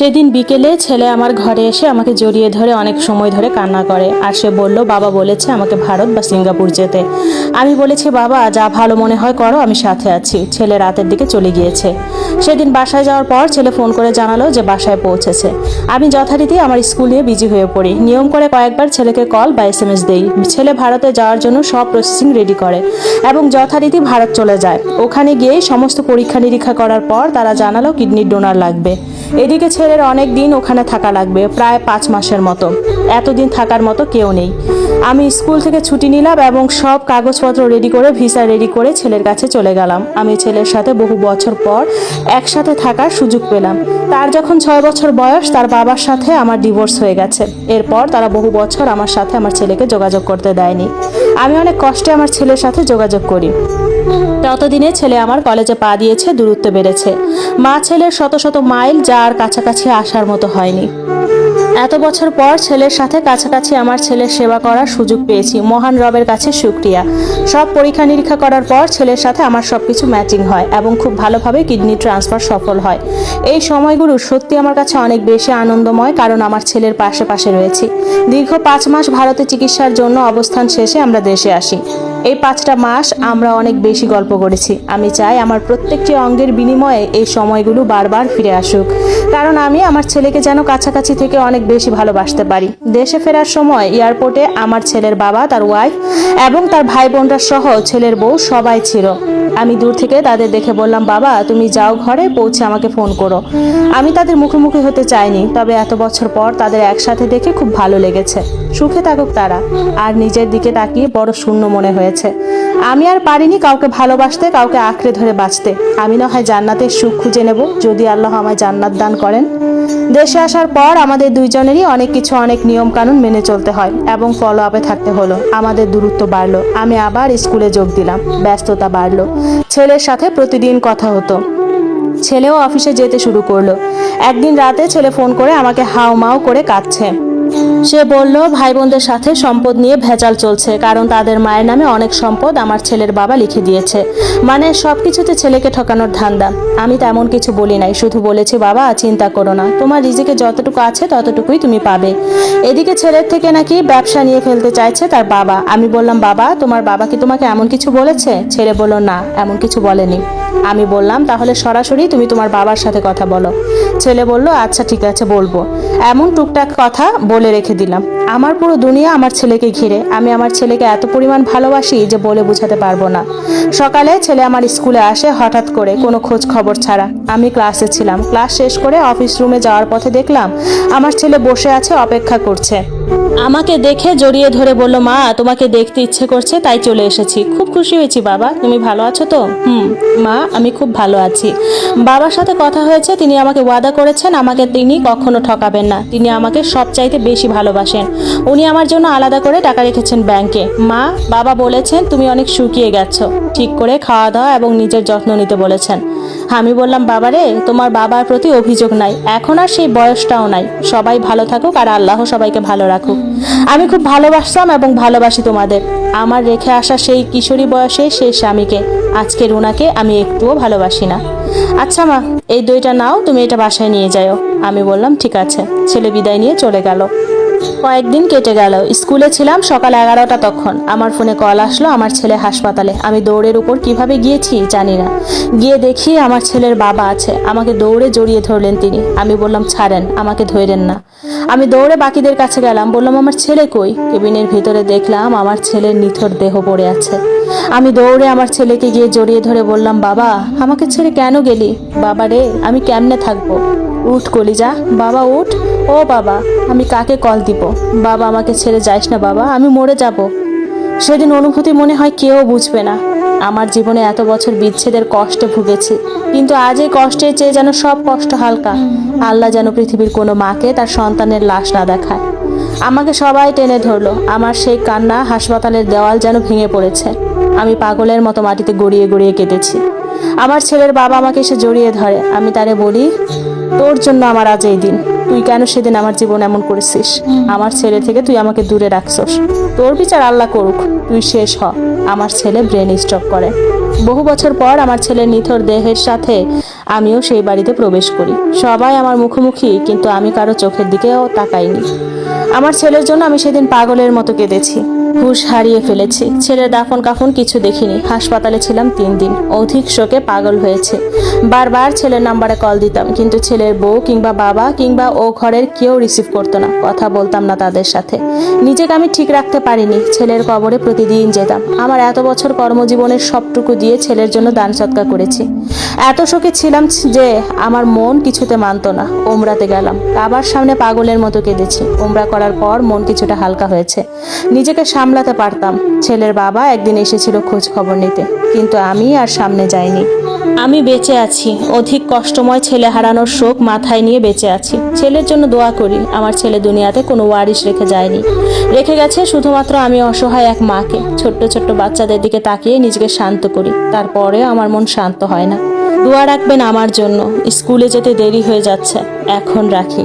সেদিন বিকেলে ছেলে আমার ঘরে এসে আমাকে জড়িয়ে ধরে অনেক সময় ধরে কান্না করে। আর সে বলল, বাবা বলেছে আমাকে ভারত বা সিঙ্গাপুর যেতে। আমি বলেছি, বাবা, যা ভালো মনে হয় করো, আমি সাথে আছি। ছেলে রাতের দিকে চলে গিয়েছে। সেদিন বাসায় যাওয়ার পর ছেলে ফোন করে জানালো যে বাসায় পৌঁছেছে। আমি যথারীতি আমার স্কুল নিয়ে বিজি হয়ে পড়ি। নিয়ম করে কয়েকবার ছেলেকে কল বা এস এম এস দেই। ছেলে ভারতে যাওয়ার জন্য সব প্রসেসিং রেডি করে এবং যথারীতি ভারত চলে যায়। ওখানে গিয়ে সমস্ত পরীক্ষা নিরীক্ষা করার পর তারা জানালো কিডনির ডোনার লাগবে। এদিকে ছেলের অনেক দিন ওখানে থাকা লাগবে, প্রায় পাঁচ মাসের মতো। এতদিন থাকার মতো কেউ নেই। আমি স্কুল থেকে ছুটি নিলাম এবং সব কাগজপত্র রেডি করে ভিসা রেডি করে ছেলের কাছে চলে গেলাম। আমি ছেলের সাথে বহু বছর পর একসাথে থাকার সুযোগ পেলাম। তার যখন ছয় বছর বয়স, তার বাবার সাথে আমার ডিভোর্স হয়ে গেছে। এরপর তারা বহু বছর আমার সাথে আমার ছেলেকে যোগাযোগ করতে দেয়নি। আমি অনেক কষ্টে আমার ছেলের সাথে যোগাযোগ করি। ততদিনে ছেলে আমার কলেজে পা দিয়েছে, দূরত্ব বেড়েছে। মা ছেলের শত শত মাইল যার কাছাকাছি আসার মতো হয়নি। এত বছর পর ছেলের সাথে কাছাকাছি আমার ছেলের সেবা করার সুযোগ পেয়েছি। মহান রবের কাছে শুক্রিয়া। সব পরীক্ষা নিরীক্ষা করার পর ছেলের সাথে আমার সব কিছু ম্যাচিং হয় এবং খুব ভালোভাবে কিডনি ট্রান্সফার সফল হয়। এই সময়গুলো সত্যি আমার কাছে অনেক বেশি আনন্দময় কারণ আমার ছেলের পাশে পাশে রয়েছি। দীর্ঘ পাঁচ মাস ভারতে চিকিৎসার জন্য অবস্থান শেষে আমরা দেশে আসি। এই পাঁচটা মাস আমরা অনেক বেশি গল্প করেছি। আমি চাই আমার প্রত্যেকটি অঙ্গের বিনিময়ে এই সময়গুলো বারবার ফিরে আসুক। কারণ আমি আমার ছেলেকে যেন কাছাকাছি থেকে অনেক বেশি ভালোবাসতে পারি। দেশে ফেরার সময় এয়ারপোর্টে আমার ছেলের বাবা, তার ওয়াইফ এবং তার ভাই বোনরা সহ ছেলের বউ সবাই ছিল। আমি দূর থেকে তাদের দেখে বললাম, বাবা, তুমি যাও ঘরে, পৌঁছে আমাকে ফোন করো। আমি তাদের মুখোমুখি হতে চাইনি, তবে এত বছর পর তাদের একসাথে দেখে খুব ভালো লেগেছে। সুখে থাকুক তারা। আর নিজের দিকে তাকিয়ে বড় শূন্য মনে হয়েছে। আমি আর পারিনি কাউকে ভালোবাসতে, কাউকে আঁকড়ে ধরে বাঁচতে। আমি না হয় জান্নাতের সুখ খুঁজে নেব, যদি আল্লাহ আমায় জান্নাত দান করেন। দেশে আসার পর আমাদের দুইজনেরই অনেক কিছু, অনেক নিয়ম কানুন মেনে চলতে হয় এবং ফলো আপে থাকতে হলো। আমাদের দূরত্ব বাড়লো। আমি আবার স্কুলে যোগ দিলাম। ব্যস্ততা বাড়লো। ছেলের সাথে প্রতিদিন কথা হতো। ছেলেও অফিসে যেতে শুরু করল। একদিন রাতে ছেলে ফোন করে আমাকে হাও মাও করে কাঁদছে। সে বলল ভাই বোনদের সাথে সম্পদ নিয়ে ভেজাল চলছে, কারণ তাদের মায়ের নামে অনেক সম্পদ আমার ছেলের বাবা লিখে দিয়েছে। মানে সব কিছুতে ছেলেকে ঠকানোর ধান্দা। আমি তেমন কিছু বলি নাই, শুধু বলেছি, বাবা, চিন্তা করো না। তোমার রিজিকে যতটুকু আছে, ততটুকুই তুমি পাবে। এদিকে ছেলের থেকে নাকি ব্যবসা নিয়ে ফেলতে চাইছে তার বাবা। আমি বললাম, বাবা, তোমার বাবা কি তোমাকে এমন কিছু বলেছে? ছেলে বলল, না, এমন কিছু বলেনি। আমি বললাম, তাহলে সরাসরি তুমি তোমার বাবার সাথে কথা বলো। ছেলে বলল আচ্ছা ঠিক আছে, বলব। এমন টুকটাক কথা বলে রেখে দিলাম। আমার পুরো দুনিয়া আমার ছেলেকে ঘিরে। আমি আমার ছেলেকে এত পরিমাণ ভালোবাসি যে বলে বোঝাতে পারব না। সকালে ছেলে আমার স্কুলে আসে হঠাৎ করে কোনো খোঁজ খবর ছাড়া। আমি ক্লাসে ছিলাম। ক্লাস শেষ করে অফিস রুমে যাওয়ার পথে দেখলাম, আমার ছেলে বসে আছে, অপেক্ষা করছে। আমাকে দেখে জড়িয়ে ধরে বলল, মা, তোমাকে দেখতে ইচ্ছে করছে, তাই চলে এসেছি। খুব খুশি হয়েছি, বাবা। তুমি ভালো আছো তো? হুম, মা, আমি খুব ভালো আছি। বাবার সাথে কথা হয়েছে, তিনি আমাকে ওয়াদা করেছেন, আমাকে তিনি কখনো ঠকাবেন না। তিনি আমাকে সবচাইতে বেশি ভালোবাসেন। উনি আমার জন্য আলাদা করে টাকা রেখেছেন ব্যাংকে। মা, বাবা বলেছেন, তুমি অনেক শুকিয়ে গেছো। ঠিক করে খাওয়া দাওয়া এবং নিজের যত্ন নিতে বলেছেন। আমি বললাম, বাবারে, তোমার বাবার প্রতি অভিযোগ নাই। এখন আর সেই বয়সটাও নাই। সবাই ভালো থাকুক আর আল্লাহ সবাইকে ভালো রাখুক। আমি খুব ভালোবাসতাম এবং ভালোবাসি তোমাদের। আমার রেখে আসা সেই কিশোরী বয়সে সেই স্বামীকে। আজকে রুনাকে আমি একটুও ভালোবাসি না। আচ্ছা মা, এই দইটা নাও, তুমি এটা বাসায় নিয়ে যাও আমি বললাম, ঠিক আছে। ছেলে বিদায় নিয়ে চলে গেল। কয়েকদিন কেটে গেল। স্কুলে ছিলাম সকাল এগারোটা তখন। আমার ফোনে কল আসলো আমার ছেলে হাসপাতালে। আমি দৌড়ের উপর কীভাবে গিয়েছি জানি না। গিয়ে দেখি আমার ছেলের বাবা আছে। আমাকে দৌড়ে জড়িয়ে ধরলেন তিনি। আমি বললাম, ছাড়েন, আমাকে ধরেন না। আমি দৌড়ে বাকিদের কাছে গেলাম। বললাম, আমার ছেলে কই? কেবিনের ভিতরে দেখলাম আমার ছেলের নিথর দেহ পড়ে আছে। আমি দৌড়ে আমার ছেলেকে গিয়ে জড়িয়ে ধরে বললাম, বাবা, আমাকে ছেড়ে কেন গেলি? বাবা রে, আমি কেমনে থাকব? উঠ কলিজা, বাবা, উঠ। ও বাবা, আমি কাকে কল দিব? বাবা, আমাকে ছেড়ে যাইস না বাবা, আমি মরে যাব। সেদিন অনুভূতি মনে হয় কেউ বুঝবে না। আমার জীবনে এত বছর বিচ্ছেদের কষ্টে ভুগেছি, কিন্তু আজ এই কষ্টের চেয়ে যেন সব কষ্ট হালকা। আল্লাহ যেন পৃথিবীর কোনো মাকে তার সন্তানের লাশ না দেখায়। আমাকে সবাই টেনে ধরলো। আমার সেই কান্না হাসপাতালের দেওয়াল যেন ভেঙে পড়েছে। আমি পাগলের মতো মাটিতে গড়িয়ে গড়িয়ে কেটেছি। আমার ছেলের বাবা আমাকে এসে জড়িয়ে ধরে। আমি তারে বলি, তোর জন্য আমার আজ এই দিন। তুই কেন সেদিন আমার জীবন এমন করেছিস? আমার ছেলে থেকে তুই আমাকে দূরে রাখছস। তোর বিচার আল্লাহ করুক। তুই শেষ হ। আমার ছেলে ব্রেন স্ট্রোক করে। বহু বছর পর আমার ছেলের নিথর দেহের সাথে আমিও সেই বাড়িতে প্রবেশ করি। সবাই আমার মুখোমুখি, কিন্তু আমি কারও চোখের দিকেও তাকাইনি। আমার ছেলের জন্য আমি সেদিন পাগলের মতো কেঁদেছি। হুশ হারিয়ে ফেলেছি। ছেলের দাফন কাফন কিছু দেখিনি। হাসপাতালে ছিলাম তিন দিন। অধিক শোকে পাগল হয়েছে। বারবার ছেলের নাম্বারে কল দিতাম, কিন্তু ছেলের বউ কিংবা বাবা কিংবা ও ঘরের কেউ রিসিভ করতো না। কথা বলতাম না তাদের সাথে। নিজেকে আমি ঠিক রাখতে পারিনি। ছেলের কবরে প্রতিদিন যেতাম। আমার এত বছর কর্মজীবনের সবটুকু দিয়ে ছেলের জন্য দান সৎকার করেছি। এত শোকে ছিলাম যে আমার মন কিছুতে মানতো না। ওমরাতে গেলাম। কাবার সামনে পাগলের মতো কেঁদেছি। ওমরা করার পর মন কিছুটা হালকা হয়েছে। নিজেকে সামলাতে পারতাম। ছেলের বাবা একদিন এসেছিল খোঁজ খবর নিতে, কিন্তু আমি আর সামনে যাইনি। আমি বেঁচে আছি। অধিক কষ্টময় ছেলে হারানোর শোক মাথায় নিয়ে বেঁচে আছি। ছেলের জন্য দোয়া করি, আমার ছেলে দুনিয়াতে কোনো ওয়ারিশ রেখে যায়নি। রেখে গেছে শুধুমাত্র আমি অসহায় এক মাকে। ছোট্ট ছোট্ট বাচ্চাদের দিকে তাকিয়ে নিজেকে শান্ত করি। তারপরেও আমার মন শান্ত হয় না। দোয়া রাখবেন আমার জন্য। স্কুলে যেতে দেরি হয়ে যাচ্ছে। এখন রাখি।